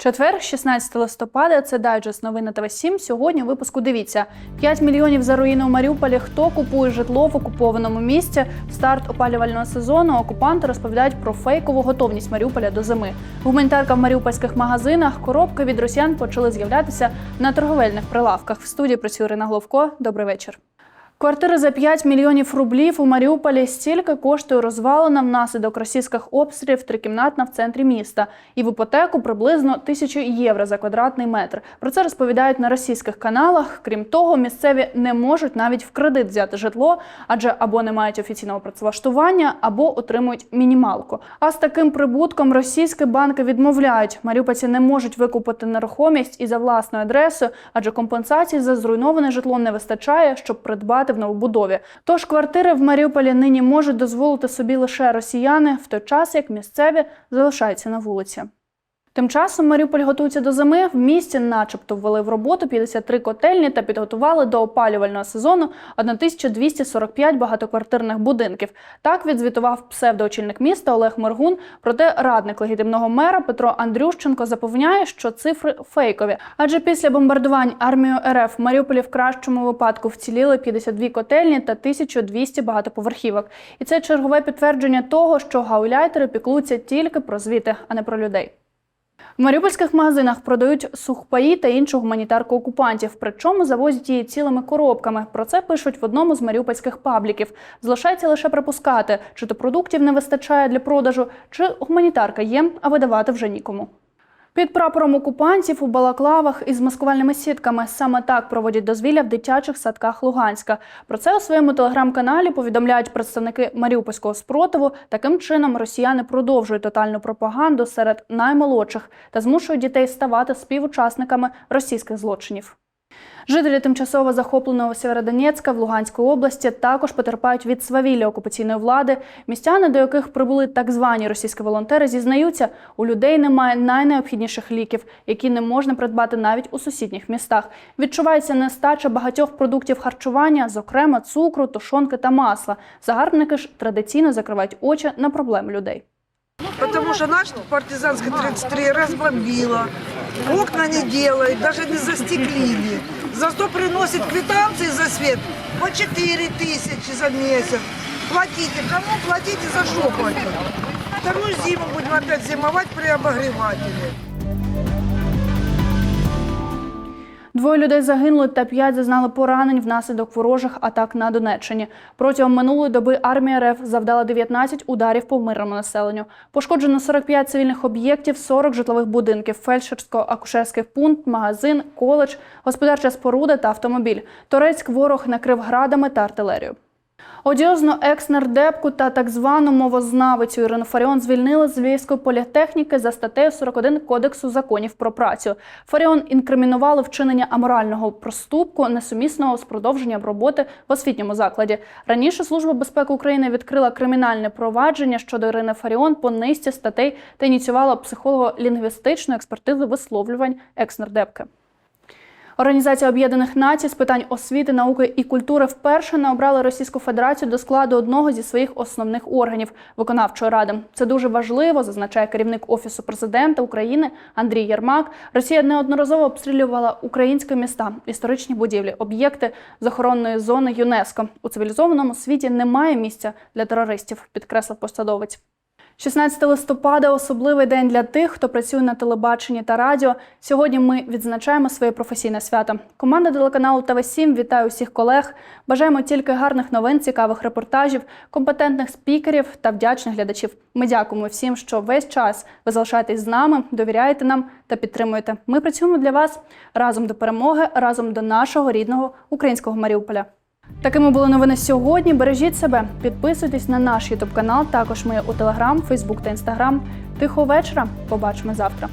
Четвер, 16 листопада, це дайджест новин на ТВ7. Сьогодні у випуску дивіться 5 мільйонів за руїни у Маріуполі. Хто купує житло в окупованому місті? Старт опалювального сезону. Окупанти розповідають про фейкову готовність Маріуполя до зими. Гуманітарка в маріупольських магазинах. Коробки від росіян почали з'являтися на торговельних прилавках. В студії працює Ірина Головко. Добрий вечір. Квартира за 5 мільйонів рублів у Маріуполі стільки коштує розвалена внаслідок російських обстрілів трикімнатна в центрі міста. І в іпотеку приблизно тисячу євро за квадратний метр. Про це розповідають на російських каналах. Крім того, місцеві не можуть навіть в кредит взяти житло, адже або не мають офіційного працевлаштування, або отримують мінімалку. А з таким прибутком російські банки відмовляють. Маріупольці не можуть викупити нерухомість і за власною адресою, адже компенсації за зруйноване житло не вистачає, щоб придбати в новобудові. Тож квартири в Маріуполі нині можуть дозволити собі лише росіяни, в той час як місцеві залишаються на вулиці. Тим часом Маріуполь готується до зими. В місті, начебто, ввели в роботу 53 котельні та підготували до опалювального сезону 1245 багатоквартирних будинків. Так відзвітував псевдоочільник міста Олег Моргун. Проте радник легітимного мера Петро Андрющенко запевняє, що цифри фейкові. Адже після бомбардувань армією РФ в Маріуполі в кращому випадку вціліли 52 котельні та 1200 багатоповерхівок. І це чергове підтвердження того, що гауляйтери піклуються тільки про звіти, а не про людей. В маріупольських магазинах продають сухпаї та іншу гуманітарку окупантів, причому завозять її цілими коробками. Про це пишуть в одному з маріупольських пабліків. Залишається лише припускати, чи то продуктів не вистачає для продажу, чи гуманітарка є, а видавати вже нікому. Під прапором окупантів у балаклавах із маскувальними сітками саме так проводять дозвілля в дитячих садках Луганська. Про це у своєму телеграм-каналі повідомляють представники маріупольського спротиву. Таким чином росіяни продовжують тотальну пропаганду серед наймолодших та змушують дітей ставати співучасниками російських злочинів. Жителі тимчасово захопленого Сєвєродонецька в Луганській області також потерпають від свавілля окупаційної влади. Містяни, до яких прибули так звані російські волонтери, зізнаються, у людей немає найнеобхідніших ліків, які не можна придбати навіть у сусідніх містах. Відчувається нестача багатьох продуктів харчування, зокрема цукру, тушонки та масла. Загарбники ж традиційно закривають очі на проблеми людей. Потому что наш партизанский 33 разбомбила, окна не делает, даже не застеклили. Зато приносит квитанции за свет по 4 тысячи за месяц. Платите, кому платите, за что платить? Вторую зиму будем опять зимовать при обогревателе. Двоє людей загинули та п'ять зазнали поранень внаслідок ворожих атак на Донеччині. Протягом минулої доби армія РФ завдала 19 ударів по мирному населенню. Пошкоджено 45 цивільних об'єктів, 40 житлових будинків, фельдшерсько-акушерський пункт, магазин, коледж, господарча споруда та автомобіль. Торецьк ворог накрив градами та артилерію. Одіозну екс-нардепку та так звану мовознавицю Ірину Фаріон звільнили з Львівської політехніки за статтею 41 Кодексу законів про працю. Фаріон інкримінували вчинення аморального проступку, несумісного з продовженням роботи в освітньому закладі. Раніше Служба безпеки України відкрила кримінальне провадження щодо Ірини Фаріон по низці статей та ініціювала психолого-лінгвістичну експертизу висловлювань екс-нардепки. Організація Об'єднаних Націй з питань освіти, науки і культури вперше не обрала Російську Федерацію до складу одного зі своїх основних органів виконавчої ради. Це дуже важливо, зазначає керівник офісу президента України Андрій Єрмак. Росія неодноразово обстрілювала українські міста, історичні будівлі, об'єкти з охоронної зони ЮНЕСКО. У цивілізованому світі немає місця для терористів, підкреслив посадовець. 16 листопада особливий день для тих, хто працює на телебаченні та радіо. Сьогодні ми відзначаємо своє професійне свято. Команда телеканалу ТВ7 вітає усіх колег. Бажаємо тільки гарних новин, цікавих репортажів, компетентних спікерів та вдячних глядачів. Ми дякуємо всім, що весь час ви залишаєтесь з нами, довіряєте нам та підтримуєте. Ми працюємо для вас разом до перемоги, разом до нашого рідного українського Маріуполя. Такими були новини сьогодні. Бережіть себе, підписуйтесь на наш ютуб канал. Також ми у Телеграм, Фейсбук та Інстаграм. Тихого вечора. Побачимо завтра.